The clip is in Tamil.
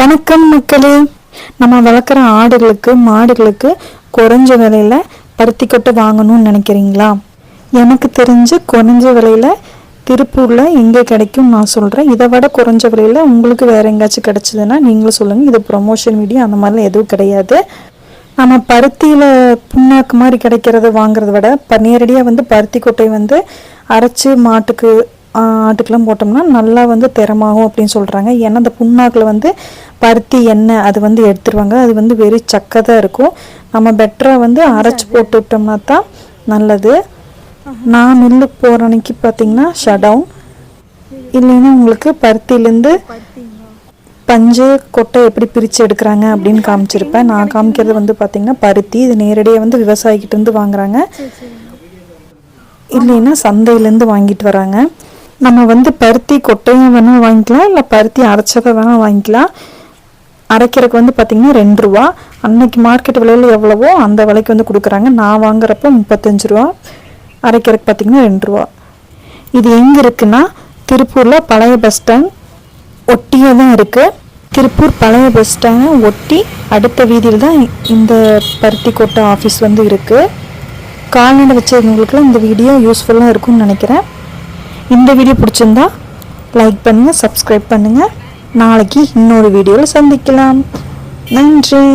வணக்கம் மக்களே. நம்ம வளர்க்குற ஆடுகளுக்கு மாடுகளுக்கு குறைஞ்ச விலையில பருத்தி கொட்டை வாங்கணும்னு நினைக்கிறீங்களா? எனக்கு தெரிஞ்சு குறைஞ்ச விலையில திருப்பூர்ல எங்கே கிடைக்கும் நான் சொல்றேன். இதை விட குறைஞ்ச விலையில உங்களுக்கு வேற எங்கேயாச்சும் கிடைச்சதுன்னா நீங்களும் சொல்லுங்க. இது ப்ரொமோஷன் வீடியோ அந்த மாதிரிலாம் எதுவும் கிடையாது. நம்ம பருத்தியில புண்ணாக்கு மாதிரி கிடைக்கிறத வாங்குறத விட இப்போ நேரடியாக வந்து பருத்தி கொட்டை வந்து அரைச்சு மாட்டுக்கு ஆட்டுக்கெல்லாம் போட்டோம்னா நல்லா வந்து திறமாகும் அப்படின்னு சொல்கிறாங்க ஏன்னா அந்த புண்ணாக்கில் வந்து பருத்தி எண்ணெய் அது வந்து எடுத்துருவாங்க. அது வந்து வெறும் சக்கை தான் இருக்கும். நம்ம பெட்டராக வந்து அரைச்சி போட்டுவிட்டோம்னா தான் நல்லது. நான் மில்லுக்கு போகிற அன்னைக்கு பார்த்தீங்கன்னா ஷடவுன் இல்லைன்னா உங்களுக்கு பருத்திலேருந்து பஞ்சு கொட்டை எப்படி பிரித்து எடுக்கிறாங்க அப்படின்னு காமிச்சிருப்பேன். நான் காமிக்கிறது வந்து பார்த்திங்கன்னா பருத்தி இது நேரடியாக வந்து விவசாயிகிட்ட இருந்து வாங்குறாங்க. இல்லைன்னா சந்தையிலேருந்து வாங்கிட்டு வராங்க. நம்ம வந்து பருத்தி கொட்டையும் வேணால் வாங்கிக்கலாம் இல்லை பருத்தி அரைச்சதை வேணால் வாங்கிக்கலாம். அரைக்கிறதுக்கு வந்து பார்த்திங்கன்னா ரெண்டு ரூபா. அன்னைக்கு மார்க்கெட் விலையில் எவ்வளவோ அந்த விலைக்கு வந்து கொடுக்குறாங்க. நான் வாங்குறப்ப முப்பத்தஞ்சு ரூபா. அரைக்கிறதுக்கு பார்த்திங்கன்னா ரெண்டு ரூபா. இது எங்கே இருக்குன்னா திருப்பூரில் பழைய பஸ் ஸ்டாண்ட் ஒட்டியே தான் இருக்குது திருப்பூர் பழைய பஸ் ஸ்டாண்டை ஒட்டி அடுத்த வீதியில் தான் இந்த பருத்தி கொட்டை ஆஃபீஸ் வந்து இருக்குது கால்நடை வச்சவங்களுக்குலாம் இந்த வீடியோ யூஸ்ஃபுல்லாக இருக்கும்னு நினைக்கிறேன். இந்த வீடியோ பிடிச்சிருந்தா லைக் பண்ணுங்கள் சப்ஸ்கிரைப் பண்ணுங்கள் நாளைக்கு இன்னொரு வீடியோவில் சந்திக்கலாம். நன்றி.